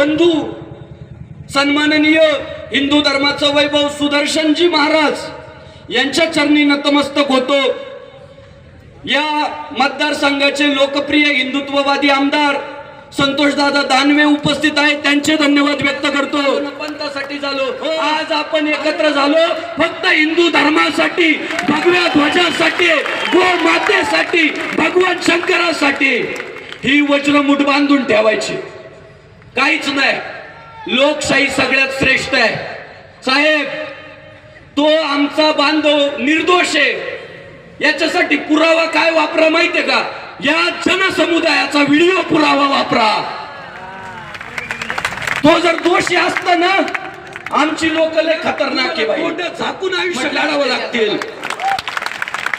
बंधू सन्माननीय हिंदू धर्माचं वैभव सुदर्शनजी महाराज यांच्या चरणी नतमस्तक होतो. या मतदारसंघाचे लोकप्रिय हिंदुत्ववादी आमदार संतोषदादा दानवे उपस्थित आहेत. त्यांचे धन्यवाद व्यक्त करतो. पंथासाठी झालो. आज आपण एकत्र झालो. फक्त हिंदू धर्मासाठी भगव्या ध्वजासाठी गो मातेसाठी भगवान शंकरासाठी ही वज्रमुठ बांधून ठेवायची. काहीच नाही. लोकशाही सगळ्यात श्रेष्ठ आहे. साहेब तो आमचा बांधव निर्दोष आहे. याच्यासाठी पुरावा काय वापरा माहितीये का? या जनसमुदायाचा व्हिडिओ पुरावा वापरा. तो जर दोषी असता ना आमची लोक लय खतरनाक आहे बाई. झाकून आयुष्य लाडावं लागतील.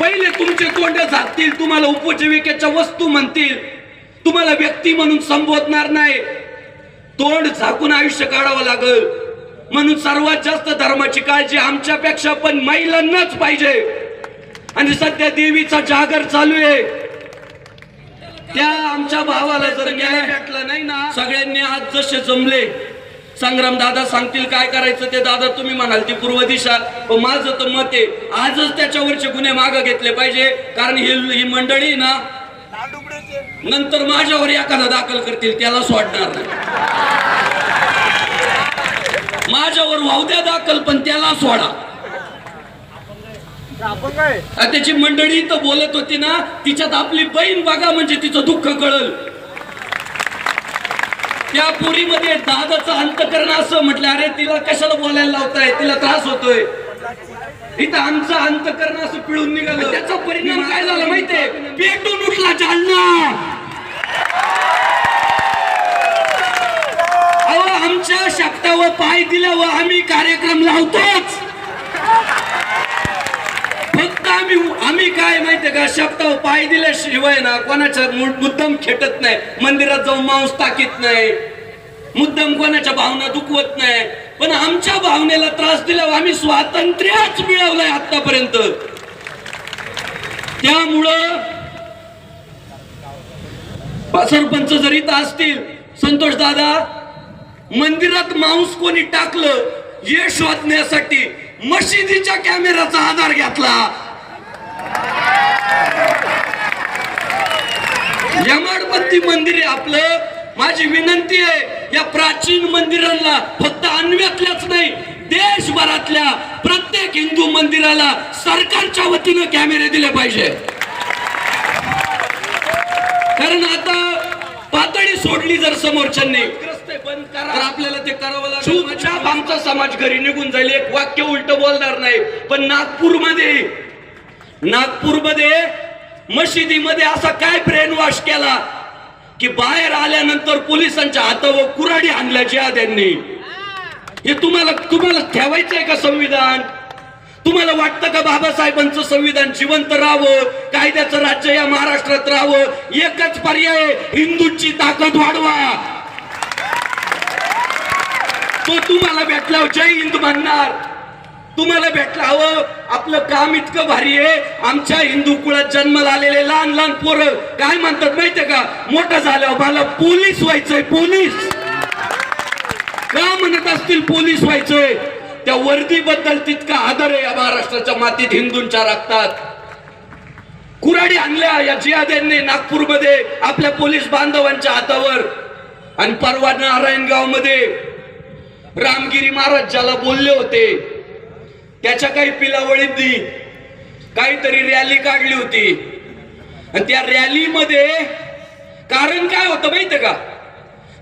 पहिले तुमचे तोंड झाकतील तुम्हाला उपजीविकेच्या वस्तू म्हणतील. तुम्हाला व्यक्ती म्हणून संबोधणार नाही. तोंड झाकून आयुष्य काढावं लागल. म्हणून सर्वात जास्त धर्माची काळजी आमच्यापेक्षा पण महिलांनाच पाहिजे. आणि सध्या देवीचा जागर चालू आहे. त्या आमच्या भावाला जर न्याय भेटला नाही ना सगळ्यांनी आज जसे जमले. संग्राम दादा सांगतील काय करायचं ते दादा तुम्ही म्हणाल ती पूर्व दिशा. व माझं तर मत आहे आजच त्याच्यावरचे गुन्हे मागे घेतले पाहिजे. कारण ही ही मंडळी ना नंतर माझ्यावर एखादा दाखल करतील त्याला सोडणार नाही. माझ्यावर वाहू द्या दाखल पण त्याला सोडा. त्याची मंडळी तर बोलत होती ना तिच्यात आपली बहीण बघा म्हणजे तिचं दुःख कळल. त्या पुरीमध्ये दादाचं अंतकरण असं म्हटलं अरे तिला कशाला बोलायला लावताय? तिला त्रास होतोय. इथं आमचं अंतकरण असं पिळून निघालं. त्याचा परिणाम काय झाला माहितीये? पेटून उठला जालना. अहो आमच्या शब्दावर पाय दिल्यावर आम्ही कार्यक्रम लावतोच. फक्त आम्ही आम्ही काय माहितीये का? शब्दावर पाय दिल्याशिवाय ना कोणाच्या मुद्दाम खेटत नाही. मंदिरात जाऊन मांस टाकीत नाही. मुद्दाम कोणाच्या भावना दुखवत नाही. पण आमच्या भावनेला त्रास दिल्यावर आम्ही स्वातंत्र्यच मिळवलंय आतापर्यंत त्यामुळं सरपंच जरी असतील संतोष दादा मंदिरात मांस कोणी टाकलं हे शोधण्यासाठी मशिदीच्या कॅमेराचा आधार घेतला. यमाडपंथी मंदिर आहे आपलं. माझी विनंती आहे या प्राचीन मंदिरांना फक्त अन्व्यातल्याच नाही देशभरातल्या प्रत्येक हिंदू मंदिराला सरकारच्या वतीनं कॅमेरे दिले पाहिजे. कारण आता पातळी सोडली जर समोरच्यांनी तर आपल्याला ते करावं लागेल. आमचा समाज घरी निघून जाईल. एक वाक्य उलट बोलणार नाही. पण नागपूरमध्ये नागपूरमध्ये मशिदीमध्ये असा काय ब्रेन वॉश केला? की बाहेर आल्यानंतर पोलिसांच्या हातावर कुराडी आणल्या जिहाद्यांनी हे तुम्हाला तुम्हाला ठेवायचंय का संविधान? तुम्हाला वाटतं का बाबासाहेबांचं संविधान जिवंत राहावं? कायद्याचं राज्य या महाराष्ट्रात राहावं? एकच पर्याय हिंदूंची ताकद वाढवा. तो तुम्हाला भेटल्यावर जय हिंद म्हणणार. तुम्हाला भेटलं हवं आपलं काम इतकं भारी आहे. आमच्या हिंदू कुळात जन्माला आलेले लहान लहान पोरं काय म्हणतात माहितीये का? मोठं झाल्यावर मला पोलीस व्हायचंय पोलीस. का म्हणत असतील पोलीस व्हायचंय? त्या वर्दीबद्दल तितका आदर आहे या महाराष्ट्राच्या मातीत हिंदूंच्या रक्तात. कुराडी आणल्या या जियाद्यांनी नागपूरमध्ये आपल्या पोलीस बांधवांच्या हातावर. आणि परवा नारायणगावमध्ये रामगिरी महाराज ज्याला बोलले होते त्याच्या काही पिलावळीत काहीतरी रॅली काढली होती. आणि त्या रॅलीमध्ये कारण काय होतं माहीत का?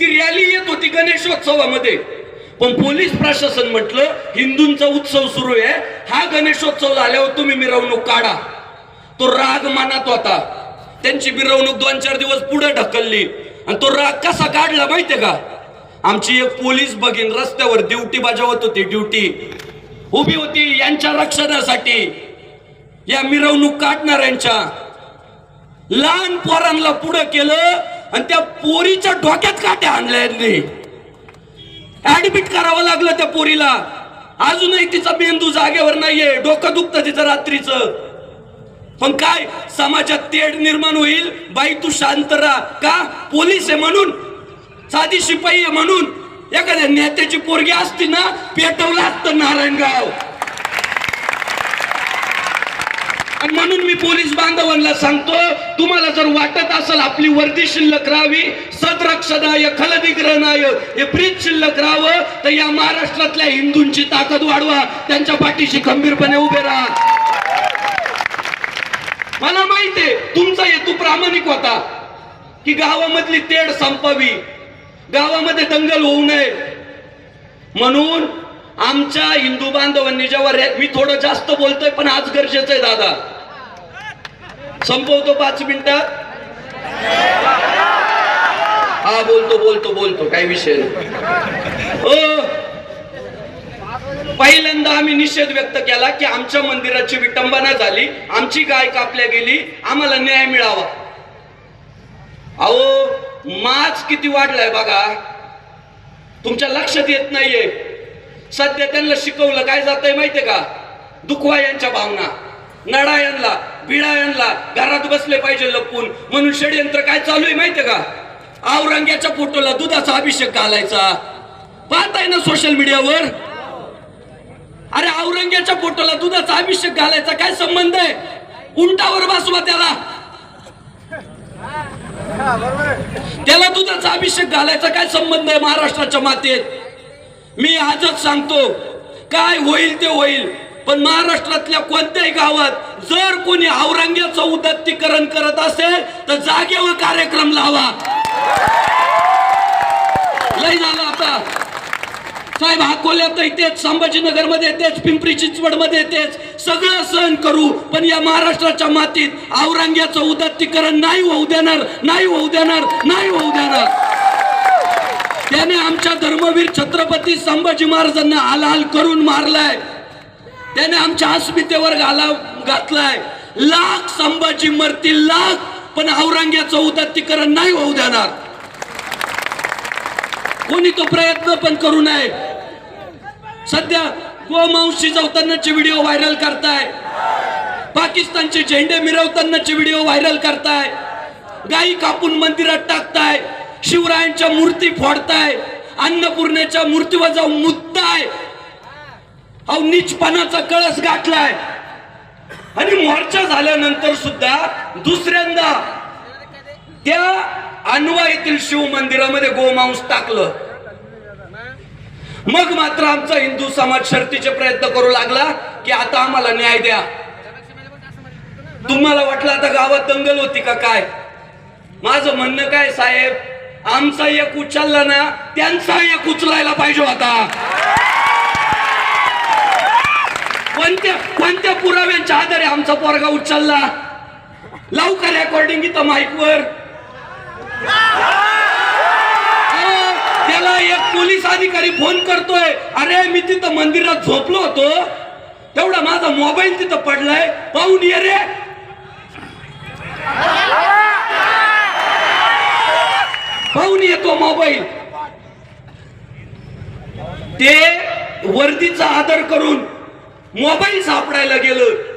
ती रॅली येत होती गणेशोत्सवामध्ये. पण पोलीस प्रशासन म्हटलं हिंदूंचा उत्सव सुरू आहे. हा गणेशोत्सव झाल्यावर तुम्ही मिरवणूक काढा. तो राग मनात होता. त्यांची मिरवणूक दोन चार दिवस पुढे ढकलली. आणि तो राग कसा काढला माहितीये का? आमची एक पोलीस बघीन रस्त्यावर ड्युटी बजावत होती ड्युटी. उभी होती यांच्या रक्षणासाठी. या मिरवणूक काढणाऱ्यांच्या लहान पोरांना पुढं केलं आणि त्या पोरीच्या डोक्यात काट्या आणल्या यांनी. ऍडमिट करावं लागलं त्या पोरीला. अजूनही तिचा मेंदू जागेवर नाहीये. डोकं दुखतं तिचं रात्रीचं. पण काय? समाजात तेढ निर्माण होईल. बाई तू शांत राहा. का? पोलीस आहे म्हणून. साधी शिपाई आहे म्हणून. एखाद्या नेत्याची पोरगी असती ना पेटवलं असतं नारायणगाव. आणि म्हणून मी पोलीस बांधवांना सांगतो तुम्हाला जर वाटत असेल आपली वर्दी शिल्लक राहावी सदरक्षदाय खलदिग्रहणाय हे प्रीत शिल्लक राहावं तर या महाराष्ट्रातल्या हिंदूंची ताकद वाढवा त्यांच्या पाठीशी खंबीरपणे उभे राहा. मला माहिती आहे तुमचा हेतू प्रामाणिक होता की गावामधली तेढ संपावी. गावामध्ये दंगल होऊ नये. म्हणून आमच्या हिंदू बांधवांनी जेव्हा मी थोडं जास्त बोलतोय पण आज गरजेचं आहे दादा. संपवतो पाच मिनिटात हा बोलतो बोलतो बोलतो काही विषय नाही. हो. पहिल्यांदा आम्ही निषेध व्यक्त केला की आमच्या मंदिराची विटंबना झाली आमची गाय कापल्या गेली आम्हाला न्याय मिळावा. अहो माच किती वाढलाय बघा. तुमच्या लक्षात येत नाहीये. सध्या त्यांना शिकवलं काय जातंय माहितीये का? दुखवा यांच्या भावना. नडा यांना बिडा यांना घरात बसले पाहिजे लपून. म्हणून षडयंत्र काय चालू आहे माहितीये का? औरंग्याच्या फोटोला दुधाचा अभिषेक घालायचा. पाहताय ना सोशल मीडियावर अरे औरंग्याच्या फोटोला दुधाचा अभिषेक घालायचा काय संबंध आहे? उंटावर बसवा त्याला. त्याला दुधाचा अभिषेक घालायचा काय संबंध आहे महाराष्ट्राच्या मातेत? मी आजच सांगतो काय होईल ते होईल पण महाराष्ट्रातल्या कोणत्याही गावात जर कोणी औरंग्याचं उदत्तीकरण करत असेल तर जागेवर कार्यक्रम लावा. लय झालं आता. साहेब अकोल्यात येतेच संभाजीनगरमध्ये येतेच पिंपरी चिंचवडमध्ये येतेच सगळं सहन करू पण या महाराष्ट्राच्या मातीत औरंग्याचं उदात्तीकरण नाही होऊ देणार नाही होऊ देणार नाही होऊ देणार. त्याने आमच्या धर्मवीर छत्रपती संभाजी महाराजांना हालहाल करून मारलाय. त्याने आमच्या अस्मितेवर घाला घातलाय. लाख संभाजी मरतील लाख पण औरंग्याचं उदात्तीकरण नाही होऊ देणार. कोणी तो प्रयत्न पण करू नये. सध्या गोमांस शिजवतानाचे व्हिडिओ व्हायरल करताय. पाकिस्तानचे झेंडे मिरवतानाचे व्हिडिओ व्हायरल करताय. गाई कापून मंदिरात टाकताय. शिवरायांच्या मूर्ती फोडताय. अन्नपूर्णेच्या मूर्तीवर जाऊन मुद्दाय अहो नीचपणाचा कळस गाठलाय. आणि मोर्चा झाल्यानंतर सुद्धा दुसऱ्यांदा त्या अनवा येथील शिव मंदिरामध्ये गोमांस टाकलं. मग मात्र आमचा हिंदू समाज शर्तीचे प्रयत्न करू लागला की आता आम्हाला न्याय द्या. तुम्हाला वाटलं आता गावात दंगल होती का काय? माझं म्हणणं काय साहेब? आमचा एक उचलला ना त्यांचा एक उचलायला पाहिजे होता. कोणत्या कोणत्या पुराव्यांच्या आधारे आमचा पोरगा उचलला? लावू का रेकॉर्डिंग इथं माईकवर पोलीस अधिकारी फोन करतोय. अरे मी तिथं मंदिरात झोपलो होतो. तेवढा माझा मोबाईल तिथं पडलाय. पाहून ये रे. पाहून येतो मोबाईल. ते वर्दीचा आदर करून मोबाईल सापडायला गेलं.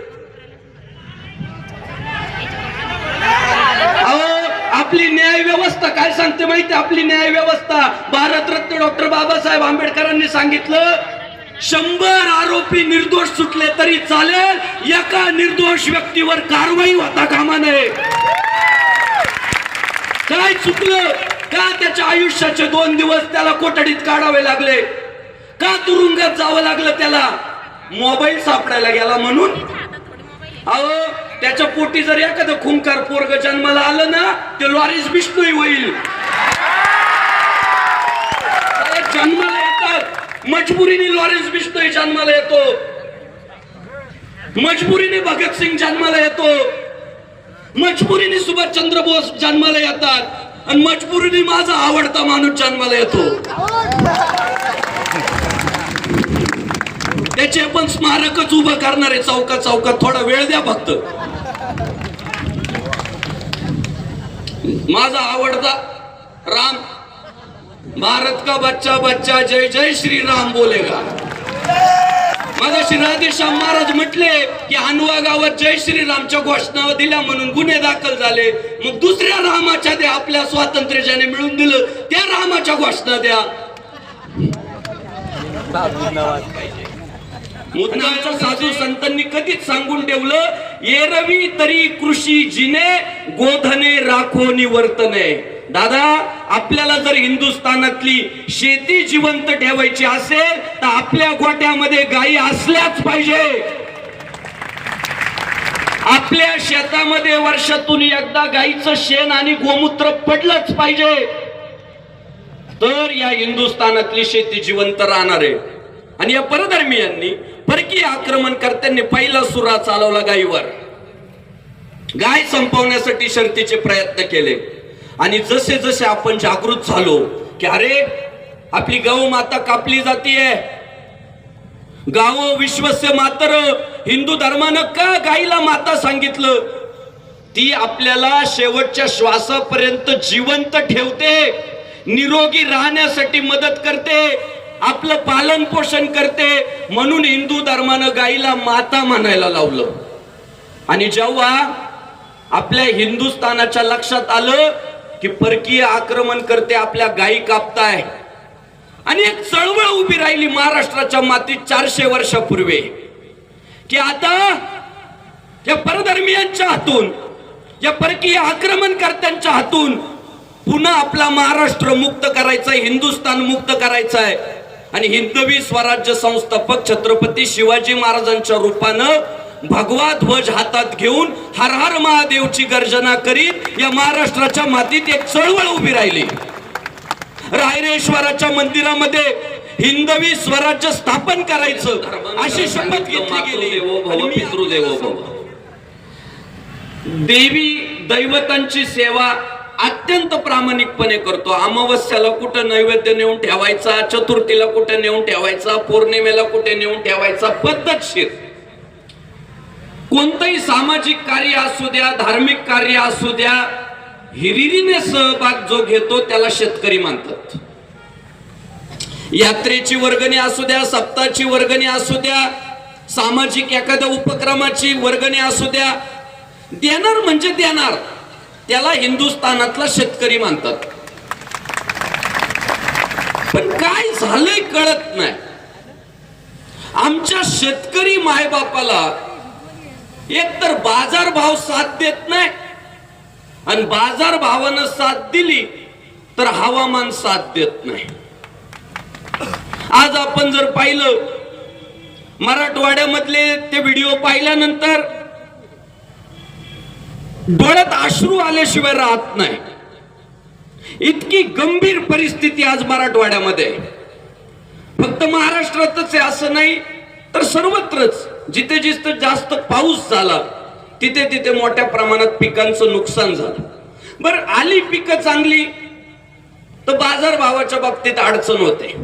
आपली न्याय व्यवस्था काय सांगते माहिती? आपली न्याय व्यवस्था भारतरत्न डॉक्टर बाबासाहेब आंबेडकरांनी सांगितलं शंभर आरोपी निर्दोष सुटले तरी चालेल एका निर्दोष व्यक्तीवर कारवाई होता कामा नये. काय चुकलं? का त्याच्या आयुष्याचे दोन दिवस त्याला कोठडीत काढावे लागले? का तुरुंगात जावं लागलं त्याला? मोबाईल सापडायला गेला म्हणून? अहो त्याच्या पोटी जर एखादं खुंकार पोरग जन्माला आलं ना ते लॉरेन्स बिष्णू होईल. जन्माला येतात. मजबुरीने लॉरेन्स बिष्णू जन्माला येतो. मजबुरीने भगतसिंग जन्माला येतो. मजबुरीने सुभाषचंद्र बोस जन्माला येतात. आणि मजबुरीने माझा आवडता माणूस जन्माला येतो. त्याचे पण स्मारकच उभं करणार आहे चौका चौकात थोडा वेळ द्या फक्त. माझा आवडता राम भारत का बच्चा बच्चा जय जय श्री राम बोलेगा. माझा श्री राधेश्याम महाराज म्हटले की हनुवा गावात जय श्रीरामच्या घोषणा दिल्या म्हणून गुन्हे दाखल झाले. मग दुसऱ्या रामाच्या द्या आपल्या स्वातंत्र्याने मिळून दिलं त्या रामाच्या घोषणा द्या. मुद्दाच्या साधू संतांनी कधीच सांगून ठेवलं एरवी तरी कृषी जिने गोधने राखो निवर्तने. दादा आपल्याला जर हिंदुस्थानातली शेती जिवंत ठेवायची असेल तर आपल्या गोट्यामध्ये गायी असल्याच पाहिजे. आपल्या शेतामध्ये वर्षातून एकदा गाईचं शेण आणि गोमूत्र पडलंच पाहिजे. तर या हिंदुस्थानातली शेती जिवंत राहणार आहे. आणि या परधर्मियांनी परकीय आक्रमणकर्त्यांनी पहिला सुरा चालवला गायीवर गाय संपवण्यासाठी शर्तीचे प्रयत्न केले. आणि जसे जसे आपण जागृत झालो की अरे आपली गौ माता कापली जातीये. गाव विश्वस्य मातर हिंदू धर्मानं का गाईला माता सांगितलं? ती आपल्याला शेवटच्या श्वासापर्यंत जिवंत ठेवते निरोगी राहण्यासाठी मदत करते आपलं पालन पोषण करते म्हणून हिंदू धर्मानं गाईला माता म्हणायला लावलं. आणि जेव्हा आपल्या हिंदुस्थानाच्या लक्षात आलं की परकीय आक्रमण करते आपल्या गायी कापताय. आणि एक चळवळ उभी राहिली महाराष्ट्राच्या मातीत चारशे वर्षापूर्वी. की आता या परधर्मियांच्या हातून या परकीय आक्रमणकर्त्यांच्या हातून पुन्हा आपला महाराष्ट्र मुक्त करायचा आहे हिंदुस्थान मुक्त करायचा आहे आणि हिंदवी स्वराज्य संस्थापक छत्रपती शिवाजी महाराजांच्या रूपानं भगवा ध्वज हातात घेऊन हर हर महादेवची गर्जना करीत या महाराष्ट्राच्या मातीत एक चळवळ उभी राहिली. रायरेश्वराच्या मंदिरामध्ये हिंदवी स्वराज्य स्थापन करायचं अशी शपथ घेतली गेली. देवी दैवतांची सेवा अत्यंत प्रामाणिकपणे करतो. अमावस्याला कुठं नैवेद्य नेऊन ठेवायचा चतुर्थीला कुठे नेऊन ठेवायचा पौर्णिमेला कुठे नेऊन ठेवायचा पद्धतशीर. कोणतंही सामाजिक कार्य असू द्या धार्मिक कार्य असू द्या हिरिरीने सहभाग जो घेतो त्याला शेतकरी मानतात. यात्रेची वर्गणी असू द्या सप्ताची वर्गणी असू द्या सामाजिक एखाद्या उपक्रमाची वर्गणी असू द्या देणार म्हणजे देणार. त्याला हिंदुस्थानातला शेतकरी मानतात. पण काय झालंय कळत नाही. आमच्या शेतकरी मायबापाला एक तर बाजार भाव साथ देत नाही. आणि बाजार भावानं साथ दिली तर हवामान साथ देत नाही. आज आपण जर पाहिलं मराठवाड्यामधले ते व्हिडिओ पाहिल्यानंतर डोळ्यात अश्रू आल्याशिवाय राहत नाही. इतकी गंभीर परिस्थिती आज मराठवाड्यामध्ये आहे. फक्त महाराष्ट्रातच आहे असं नाही तर सर्वत्रच जिथे जिथे जास्त पाऊस झाला तिथे तिथे मोठ्या प्रमाणात पिकांचं नुकसान झालं. बरं आली पिकं चांगली तर बाजारभावाच्या बाबतीत अडचण होते.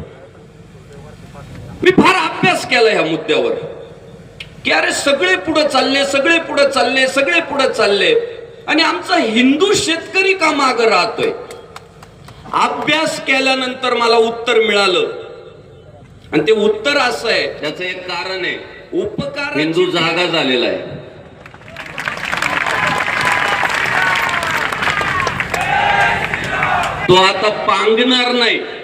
मी फार अभ्यास केला या मुद्द्यावर की अरे सगळे पुढे चालले सगळे पुढे चालले सगळे पुढे चालले. आणि आमचा हिंदू शेतकरी का माग राहतोय? अभ्यास केल्यानंतर मला उत्तर मिळालं. आणि ते उत्तर असं आहे त्याचं एक कारण आहे. उपकार हिंदू जागा झालेला आहे. तो आता पांगणार नाही.